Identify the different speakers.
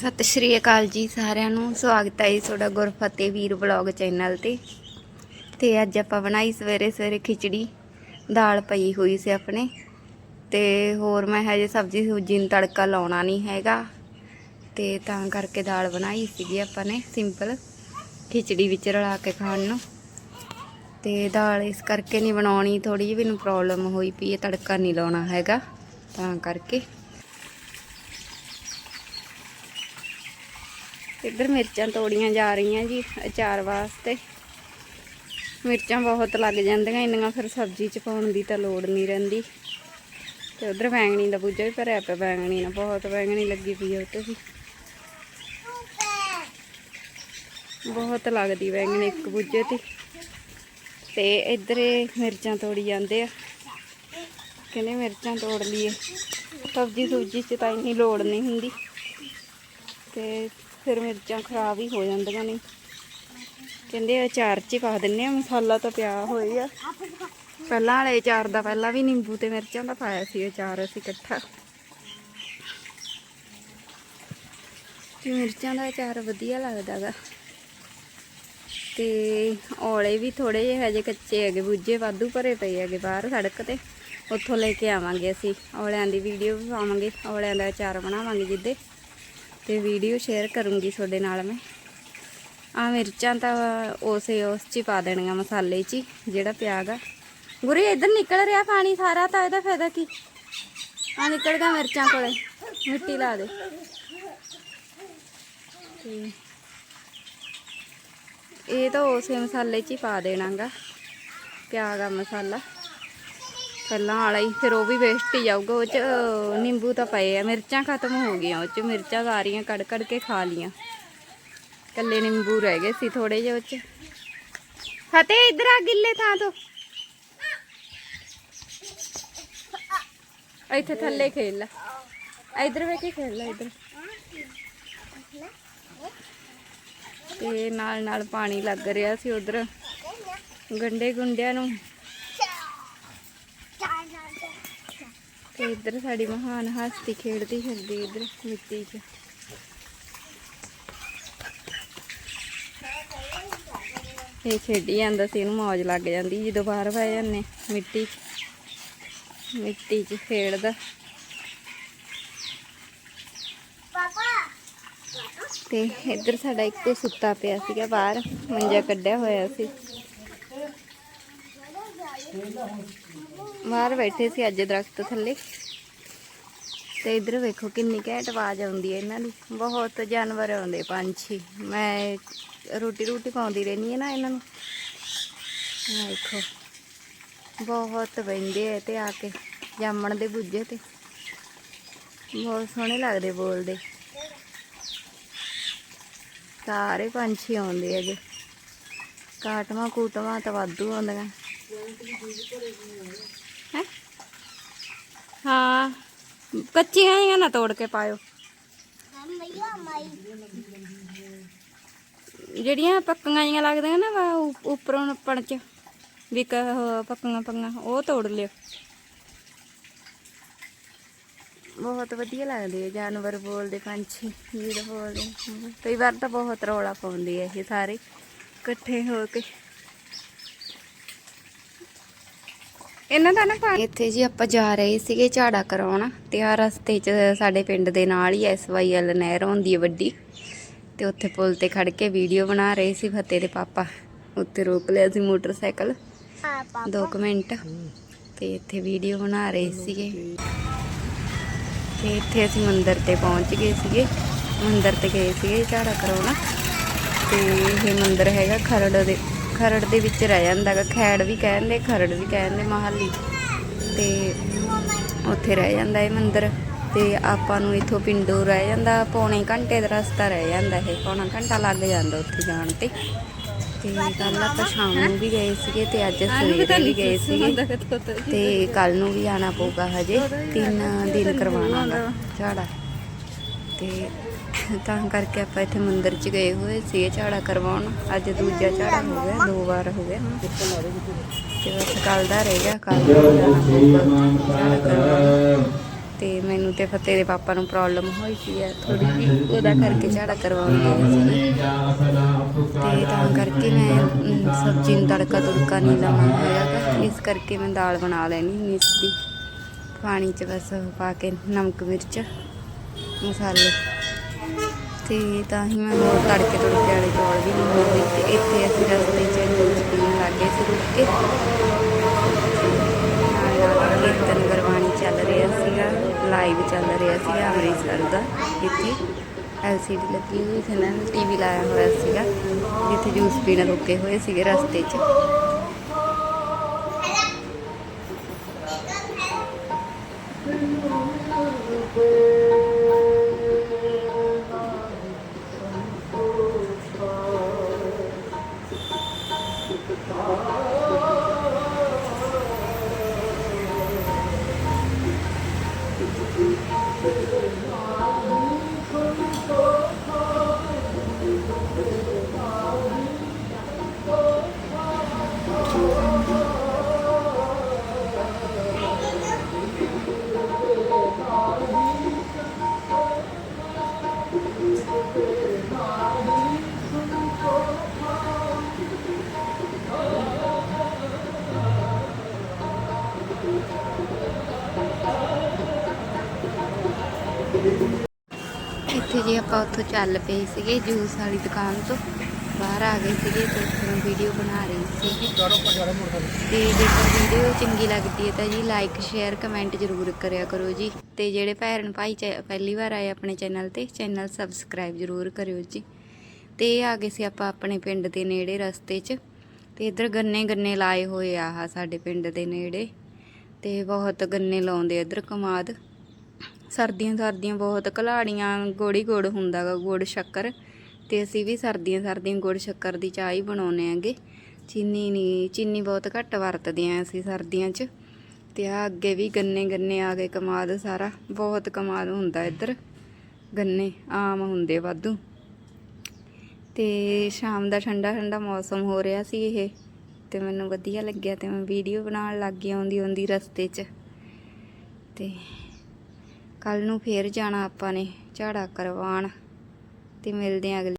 Speaker 1: ਸਤਿ ਸ਼੍ਰੀ ਅਕਾਲ ਜੀ ਸਾਰਿਆਂ ਨੂੰ। ਸਵਾਗਤ ਹੈ ਜੀ ਤੁਹਾਡਾ ਗੁਰਫਤਿਹ ਵੀਰ ਵਲੌਗ ਚੈਨਲ ਤੇ। ਤੇ ਅੱਜ ਆਪਾਂ ਬਣਾਈ ਸਵੇਰੇ ਸਵੇਰੇ ਖਿਚੜੀ, ਦਾਲ ਪਈ ਹੋਈ ਸੀ ਆਪਣੇ। ਤੇ ਹੋਰ ਮੈਂ ਹਜੇ ਸਬਜ਼ੀ ਸੂਜੀ ਨੂੰ ਤੜਕਾ ਲਾਉਣਾ ਨਹੀਂ ਹੈਗਾ। ਤੇ ਤਾਂ ਕਰਕੇ ਦਾਲ ਬਣਾਈ ਸੀਗੀ ਆਪਾਂ ਨੇ, ਸਿੰਪਲ ਖਿਚੜੀ ਵਿੱਚ ਰਲਾ ਕੇ ਖਾਣ ਨੂੰ। ਤੇ ਦਾਲ ਇਸ ਕਰਕੇ ਨਹੀਂ ਬਣਾਉਣੀ ਥੋੜੀ ਜਿਹੀ ਮੈਨੂੰ ਪ੍ਰੋਬਲਮ ਹੋਈ ਪਈ ਹੈ, ਤੜਕਾ ਨਹੀਂ ਲਾਉਣਾ ਹੈਗਾ। ਤਾਂ ਕਰਕੇ। ਇੱਧਰ ਮਿਰਚਾਂ ਤੋੜੀਆਂ ਜਾ ਰਹੀਆਂ ਜੀ ਅਚਾਰ ਵਾਸਤੇ। ਮਿਰਚਾਂ ਬਹੁਤ ਲੱਗ ਜਾਂਦੀਆਂ, ਇੰਨੀਆਂ ਫਿਰ ਸਬਜ਼ੀ ਚ ਪਾਉਣ ਦੀ ਤਾਂ ਲੋੜ ਨਹੀਂ ਰਹਿੰਦੀ। ਤੇ ਉਧਰ ਬੈਂਗਣੀ ਦਾ ਬੂਝਾ ਵੀ ਭਰਿਆ ਪਿਆ, ਬੈਂਗਣੀ ਨਾਲ ਬਹੁਤ ਬੈਂਗਣੀ ਲੱਗੀ ਪਈ ਆ ਉੱਤੇ ਵੀ। ਬਹੁਤ ਲੱਗਦੀ ਬੈਂਗਣੀ ਇੱਕ ਬੂਝੇ ਤੇ। ਤੇ ਇੱਧਰ ਮਿਰਚਾਂ ਤੋੜੀ ਜਾਂਦੇ ਆ। ਕਹਿੰਦੇ ਮਿਰਚਾਂ ਤੋੜ ਲਈਏ। ਸਬਜ਼ੀ ਸੁਬਜੀ ਚ ਤਾਂ ਇੰਨੀ ਲੋੜ ਨਹੀਂ ਹੁੰਦੀ। ਤੇ ਫਿਰ ਮਿਰਚਾਂ ਖਰਾਬ ਹੀ ਹੋ ਜਾਂਦੀਆਂ ਨੇ। ਕਹਿੰਦੇ ਅਚਾਰ 'ਚ ਹੀ ਪਾ ਦਿੰਨੇ ਆ, ਮਸਾਲਾ ਤਾਂ ਪਿਆ ਹੋਇਆ ਆ। ਪਹਿਲਾਂ ਵਾਲੇ ਅਚਾਰ ਦਾ ਪਹਿਲਾਂ ਵੀ ਨਿੰਬੂ ਤੇ ਮਿਰਚਾਂ ਦਾ ਪਾਇਆ ਸੀ, ਅਚਾਰ ਅਸੀਂ ਇਕੱਠਾ। ਤੇ ਮਿਰਚਾਂ ਦਾ ਅਚਾਰ ਵਧੀਆ ਲੱਗਦਾਗਾ ਤੇ ਔਲੇ ਵੀ ਥੋੜੇ ਜਿਹੇ ਹਜੇ ਕੱਚੇ ਹੈਗੇ, ਬੂਝੇ ਵਾਧੂ ਭਰੇ ਪਏ ਹੈਗੇ ਬਾਹਰ ਸੜਕ ਤੇ। ਉੱਥੋਂ ਲੈ ਕੇ ਆਵਾਂਗੇ ਅਸੀਂ, ਔਲਿਆਂ ਦੀ ਵੀਡੀਓ ਵੀ ਪਾਵਾਂਗੇ, ਔਲਿਆਂ ਦਾ ਅਚਾਰ ਬਣਾਵਾਂਗੇ ਜਿੱਦੇ। ਤੇ ਵੀਡੀਓ ਸ਼ੇਅਰ ਕਰੂੰਗੀ ਤੁਹਾਡੇ ਨਾਲ ਮੈਂ। ਆ ਮਿਰਚਾਂ ਤਾਂ ਉਸੇ ਉਸ ਚ ਹੀ ਪਾ ਦੇਣੀਆਂ ਮਸਾਲੇ 'ਚ ਹੀ, ਜਿਹੜਾ ਪਿਆਗਾ ਗੁਰੀ ਇੱਧਰ ਨਿਕਲ ਰਿਹਾ ਪਾਣੀ ਸਾਰਾ ਤਾਂ ਇਹਦਾ ਫਾਇਦਾ ਕੀ? ਆ ਨਿਕਲ ਗਿਆ ਮਿਰਚਾਂ ਕੋਲੇ ਮਿੱਟੀ ਲਾ ਦੇ। ਤੇ ਇਹ ਤਾਂ ਉਸੇ ਮਸਾਲੇ 'ਚ ਹੀ ਪਾ ਦੇਣਾਗਾ ਪਿਆਗਾ ਮਸਾਲਾ। ਪਹਿਲਾਂ ਵਾਲਾ ਹੀ, ਫਿਰ ਉਹ ਵੀ ਵੇਸਟ ਹੀ ਜਾਊਗਾ, ਉਹ ਚ ਨਿੰਬੂ ਤਾਂ ਪਏ ਆ, ਮਿਰਚਾਂ ਖਤਮ ਹੋ ਗਈਆਂ, ਉਹ ਚ ਮਿਰਚਾਂ ਸਾਰੀਆਂ ਕੱਢ ਕੱਢ ਕੇ ਖਾ ਲੀਆਂ। ਕੱਲੇ ਨਿੰਬੂ ਰਹਿ ਗਏ ਸੀ ਥੋੜੇ ਜਿਹੇ ਉਹ ਚ। ਫਤਿਹ, ਇਧਰ ਆ ਗਿੱਲੇ ਥਾਂ ਤੋਂ। ਇੱਥੇ ਥੱਲੇ ਖੇਲ ਲੈ। ਇਧਰ ਵੇ ਕੇ ਖੇਲ ਲੈ, ਇਧਰ। ਤੇ ਨਾਲ ਨਾਲ ਪਾਣੀ ਲੱਗ ਰਿਹਾ ਸੀ ਉਧਰ। ਗੰਡੇ ਗੁੰਡਿਆਂ ਨੂੰ। ਤੇ ਇੱਧਰ ਸਾਡੀ ਮਹਾਨ ਹਸਤੀ ਖੇਡਦੀ ਫਿਰਦੀ ਇੱਧਰ ਮਿੱਟੀ 'ਚ। ਇਹ ਖੇਡੀ ਜਾਂਦਾ ਸੀ, ਇਹਨੂੰ ਮੌਜ ਲੱਗ ਜਾਂਦੀ ਜਦੋਂ ਬਾਹਰ ਪੈ ਜਾਂਦੇ ਮਿੱਟੀ 'ਚ। ਮਿੱਟੀ 'ਚ ਖੇਡਦਾ। ਤੇ ਇੱਧਰ ਸਾਡਾ ਇੱਕ ਸੁੱਤਾ ਪਿਆ ਸੀਗਾ ਬਾਹਰ, ਮੰਜਾ ਕੱਢਿਆ ਹੋਇਆ ਸੀ। ਬਾਹਰ ਬੈਠੇ ਸੀ ਅੱਜ ਦਰਖਤ ਥੱਲੇ। ਤੇ ਇਧਰ ਵੇਖੋ ਕਿੰਨੀ ਘੈਂਟ ਆਵਾਜ਼ ਆਉਂਦੀ ਹੈ ਇਹਨਾਂ ਦੀ ਬਹੁਤ ਜਾਨਵਰ ਆਉਂਦੇ ਪੰਛੀ। ਮੈਂ ਰੋਟੀ ਰੋਟੀ ਪਾਉਂਦੀ ਰਹਿੰਦੀ ਹੈ ਨਾ ਇਹਨਾਂ ਨੂੰ। ਵੇਖੋ। ਬਹੁਤ ਬੈਂਦੇ ਆ ਤੇ ਆ ਕੇ। ਜਾਮਣ ਦੇ ਬੁੱਝੇ ਤੇ। ਬਹੁਤ ਸੋਹਣੇ ਲੱਗਦੇ ਬੋਲਦੇ। ਸਾਰੇ ਪੰਛੀ ਆਉਂਦੇ ਹੈਗੇ ਕਾਟਵਾ ਕੂਟਵਾ ਤਾਂ ਵਾਧੂ ਆਉਂਦੀਆਂ। ਹੈਂ? ਹਾਂ। ਕੱਚੀਆਂ ਹੀ ਨਾ ਤੋੜ ਕੇ ਪਾਇਓ। ਜਿਹੜੀਆਂ ਪੱਕੀਆਂ ਜੀਆਂ ਲੱਗਦੀਆਂ ਨਾ ਉੱਪਰੋਂ ਨੱਪਣ ਚ, ਵੀ ਉਹ ਪੱਕੀਆਂ ਪੱਕੀਆਂ, ਉਹ ਤੋੜ ਲਿਓ। ਬਹੁਤ ਵਧੀਆ ਲੱਗਦੇ ਆ ਜਾਨਵਰ ਬੋਲਦੇ, ਪੰਛੀ, ਵੀਰ ਬੋਲਦੇ। ਕਈ ਵਾਰ ਤਾਂ ਬਹੁਤ ਰੌਲਾ ਪਾਉਂਦੇ ਆ ਇਹ ਸਾਰੇ, ਇਕੱਠੇ ਹੋ ਕੇ। ਇਹਨਾਂ ਦਾ ਨਾ ਪਾਣੀ ਇੱਥੇ ਜੀ ਆਪਾਂ ਜਾ ਰਹੇ ਸੀਗੇ ਝਾੜਾ ਕਰਾਉਣ ਤੇ ਆ ਰਸਤੇ 'ਚ ਸਾਡੇ ਪਿੰਡ ਦੇ ਨਾਲ ਹੀ ਐਸਵਾਈਐਲ ਨਹਿਰ ਹੁੰਦੀ ਹੈ ਵੱਡੀ ਤੇ ਉੱਥੇ ਪੁਲ ਤੇ ਖੜ ਕੇ ਵੀਡੀਓ ਬਣਾ ਰਹੇ ਸੀ ਫਤਿਹ ਦੇ ਪਾਪਾ। ਉੱਤੇ ਰੋਕ ਲਿਆ ਸੀ ਮੋਟਰਸਾਈਕਲ। ਦੋ ਕੁ ਮਿੰਟ। ਤੇ ਇੱਥੇ ਵੀਡੀਓ ਬਣਾ ਰਹੇ ਸੀਗੇ। ਤੇ ਇੱਥੇ ਅਸੀਂ ਮੰਦਿਰ ਤੇ ਪਹੁੰਚ ਗਏ ਸੀਗੇ। ਮੰਦਿਰ ਤੇ ਗਏ ਸੀਗੇ ਝਾੜਾ ਕਰਾਉਣ। ਤੇ ਇਹ ਮੰਦਿਰ ਹੈਗਾ ਖਰੜ ਦੇ ਖਰੜ ਦੇ ਵਿੱਚ ਰਹਿ ਜਾਂਦਾਗਾ ਖੈੜ ਵੀ ਕਹਿੰਦੇ ਖਰੜ ਵੀ ਕਹਿੰਦੇ ਮਹਾਲੀ। ਤੇ ਉੱਥੇ ਰਹਿ ਜਾਂਦਾ ਇਹ ਮੰਦਿਰ। ਤੇ ਆਪਾਂ ਨੂੰ ਇਥੋਂ ਪਿੰਡੋਂ ਰਹਿ ਜਾਂਦਾ ਪੌਣੇ ਘੰਟੇ ਦਾ ਰਸਤਾ ਰਹਿ ਜਾਂਦਾ ਇਹ। ਪੌਣਾ ਘੰਟਾ ਲੱਗ ਜਾਂਦਾ ਉੱਥੇ ਜਾਣ ਤੇ। ਤੇ ਕੱਲ ਆਪਾਂ ਸ਼ਾਮ ਨੂੰ ਵੀ ਗਏ ਸੀਗੇ ਤੇ ਅੱਜ ਸਵੇਰੇ ਵੀ ਗਏ ਸੀਗੇ। ਤੇ। ਕੱਲ ਨੂੰ ਵੀ ਆਣਾ ਪਊਗਾ ਹਜੇ। ਤਿੰਨ ਦਿਨ ਕਰਵਾਉਣਾ ਝਾੜਾ। ਤੇ ਤਾਂ ਕਰਕੇ ਆਪਾਂ ਇੱਥੇ ਮੰਦਿਰ 'ਚ ਗਏ ਹੋਏ ਸੀ ਝਾੜਾ ਕਰਵਾਉਣ। ਅੱਜ ਦੂਜਾ ਝਾੜਾ ਹੋ ਗਿਆ, ਦੋ ਵਾਰ ਹੋ ਗਿਆ। ਤੇ ਬਸ ਕੱਲ ਦਾ ਰਹਿ ਗਿਆ ਕੱਲ ਨੂੰ ਝਾੜਾ ਕਰਵਾਉਣ ਤੇ ਮੈਨੂੰ ਤੇ ਫਤਿਹ ਦੇ ਪਾਪਾ ਨੂੰ ਪ੍ਰੋਬਲਮ ਹੋਈ ਸੀ ਥੋੜੀ ਜਿਹੀ, ਉਹਦਾ ਕਰਕੇ ਝਾੜਾ ਕਰਵਾਉਣ ਗਏ ਸੀ। ਤੇ ਤਾਂ ਕਰਕੇ ਮੈਂ ਸਬਜ਼ੀ ਨੂੰ ਤੜਕਾ ਤੁੜਕਾ ਨਹੀਂ ਲਾਉਣਾ ਹੋਇਆ ਇਸ ਕਰਕੇ ਮੈਂ ਦਾਲ ਬਣਾ ਲੈਣੀ ਹੁੰਦੀ ਸਿੱਧੀ ਪਾਣੀ 'ਚ ਬਸ ਪਾ ਕੇ ਨਮਕ ਮਿਰਚ, ਮਸਾਲੇ। ਤੇ ਤਾਂ ਹੀ ਮੈਂ ਹੋਰ ਤੜਕੇ ਤੁੜਕੇ ਵਾਲੇ ਚੌਲ ਵੀ ਬਣਾਉਂਦੀ ਤੇ ਇੱਥੇ ਅਸੀਂ ਰਸਤੇ 'ਚ ਜੂਸ ਪੀਣ ਲੱਗੇ ਸੀ ਰੁਕ ਕੇ। ਨਾਲ ਕੀਰਤਨ ਗੁਰਬਾਣੀ ਚੱਲ ਰਿਹਾ ਸੀਗਾ ਲਾਈਵ ਚੱਲ ਰਿਹਾ ਸੀਗਾ ਅੰਮ੍ਰਿਤਸਰ ਦਾ, ਇੱਥੇ। ਐਲਸੀਡੀ ਲੱਗੀ ਹੋਈ ਸੀ ਨਾ ਟੀਵੀ ਲਾਇਆ ਹੋਇਆ ਸੀਗਾ, ਜਿੱਥੇ ਜੂਸ ਪੀਣ ਰੁਕੇ ਹੋਏ ਸੀਗੇ ਰਸਤੇ 'ਚ। ਇੱਥੇ Thank you. ਜੀ ਆਪਾਂ ਉੱਥੋਂ ਚੱਲ ਪਏ ਸੀਗੇ ਜੂਸ ਵਾਲੀ ਦੁਕਾਨ ਤੋਂ। ਬਾਹਰ ਆ ਗਏ ਸੀਗੇ ਤੇ ਉੱਥੇ ਵੀਡੀਓ ਬਣਾ ਰਹੀ ਸੀ ਤੇ ਜੇਕਰ ਵੀਡੀਓ ਚੰਗੀ ਲੱਗਦੀ ਹੈ ਤਾਂ ਜੀ ਲਾਈਕ ਸ਼ੇਅਰ ਕਮੈਂਟ ਜ਼ਰੂਰ ਕਰਿਆ ਕਰੋ ਜੀ। ਤੇ ਜਿਹੜੇ ਭੈਣ ਭਾਈ ਚੈ- ਪਹਿਲੀ ਵਾਰ ਆਏ ਆਪਣੇ ਚੈਨਲ ਤੇ ਚੈਨਲ ਸਬਸਕ੍ਰਾਈਬ ਜ਼ਰੂਰ ਕਰਿਓ ਜੀ। ਤੇ ਇਹ ਆ ਗਏ ਸੀ ਆਪਾਂ ਆਪਣੇ ਪਿੰਡ ਦੇ ਨੇੜੇ ਰਸਤੇ 'ਚ। ਤੇ ਇੱਧਰ ਗੰਨੇ ਗੰਨੇ ਲਾਏ ਹੋਏ ਆ ਸਾਡੇ ਪਿੰਡ ਦੇ ਨੇੜੇ। ਤੇ ਬਹੁਤ ਗੰਨੇ ਲਾਉਂਦੇ ਇੱਧਰ ਕਮਾਦ। ਸਰਦੀਆਂ ਸਰਦੀਆਂ ਬਹੁਤ ਕਲਾੜੀਆਂ ਗੋੜੀ ਗੁੜ ਹੁੰਦਾ ਗਾ ਗੁੜ ਸ਼ੱਕਰ। ਤੇ ਅਸੀਂ ਵੀ ਸਰਦੀਆਂ ਸਰਦੀਆਂ ਗੁੜ ਸ਼ੱਕਰ ਦੀ ਚਾਹ ਹੀ ਬਣਾਉਂਦੇ ਆਂਗੇ। ਚੀਨੀ ਨਹੀਂ ਚੀਨੀ ਬਹੁਤ ਘੱਟ ਵਰਤਦੇ ਆਂ ਅਸੀਂ ਸਰਦੀਆਂ 'ਚ। ਤੇ ਆ ਅੱਗੇ ਵੀ ਗੰਨੇ ਗੰਨੇ ਆ ਗਏ ਕਮਾਦ ਸਾਰਾ, ਬਹੁਤ ਕਮਾਦ ਹੁੰਦਾ ਇੱਧਰ। ਗੰਨੇ ਆਮ ਹੁੰਦੇ ਵਾਧੂ। ਤੇ ਸ਼ਾਮ ਦਾ ਠੰਡਾ ਠੰਡਾ ਮੌਸਮ ਹੋ ਰਿਹਾ ਸੀ ਇਹ। ਤੇ ਮੈਨੂੰ ਵਧੀਆ ਲੱਗਿਆ ਤੇ ਮੈਂ ਵੀਡੀਓ ਬਣਾਉਣ ਲੱਗ ਗਈ ਆਉਂਦੀ ਆਉਂਦੀ ਰਸਤੇ 'ਚ। ਤੇ ਕੱਲ ਨੂੰ ਫੇਰ ਜਾਣਾ ਆਪਾਂ ਨੇ ਝਾੜਾ ਕਰਵਾਉਣ ਤੇ ਮਿਲਦੇ ਆਂ ਅਗਲੇ